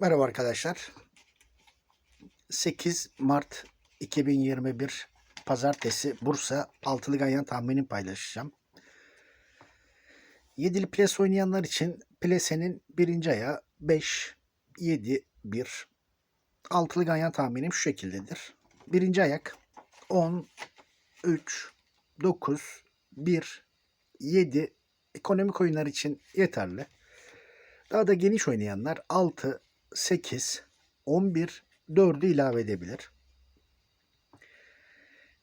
Merhaba arkadaşlar. 8 Mart 2021 Pazartesi Bursa altılı ganyan tahminini paylaşacağım. Yedili ples oynayanlar için plesenin birinci ayağı 5, 7, 1. Altılı ganyan tahminim şu şekildedir. Birinci ayak 10, 3, 9, 1, 7. Ekonomik oyunlar için yeterli. Daha da geniş oynayanlar 6, 8, 11, 4'ü ilave edebilir.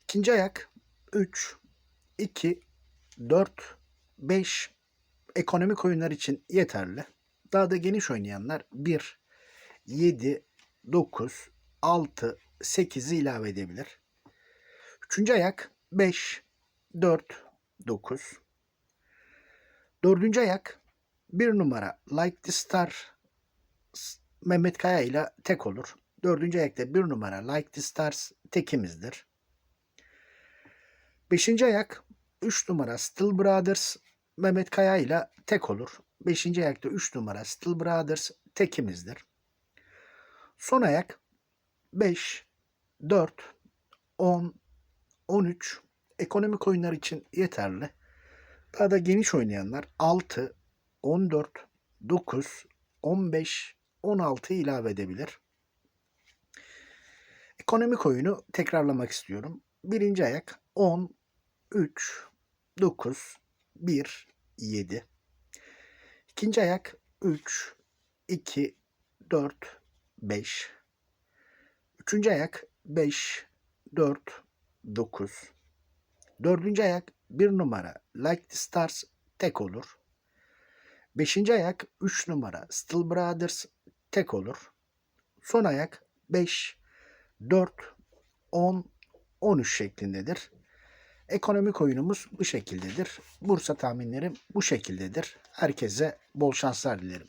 İkinci ayak 3, 2, 4, 5 ekonomik oyunlar için yeterli. Daha da geniş oynayanlar 1, 7, 9, 6, 8'i ilave edebilir. Üçüncü ayak 5, 4, 9. Dördüncü ayak bir numara Like the Star Mehmet Kaya ile tek olur. Dördüncü ayakta bir numara Like the Stars tekimizdir. Beşinci ayak 3 numara Still Brothers Mehmet Kaya ile tek olur. Beşinci ayakta 3 numara Still Brothers tekimizdir. Son ayak 5, 4, 10, 13 ekonomik oyunlar için yeterli. Daha da geniş oynayanlar 6, 14, 9, 15, 16 ilave edebilir. Ekonomik oyunu tekrarlamak istiyorum. Birinci ayak 10, 3, 9, 1, 7. İkinci ayak 3, 2, 4, 5. Üçüncü ayak 5, 4, 9. Dördüncü ayak bir numara Like the Stars tek olur. Beşinci ayak 3 numara Still Brothers tek olur. Son ayak 5, 4, 10, 13 şeklindedir. Ekonomik oyunumuz bu şekildedir. Bursa tahminlerim bu şekildedir. Herkese bol şanslar dilerim.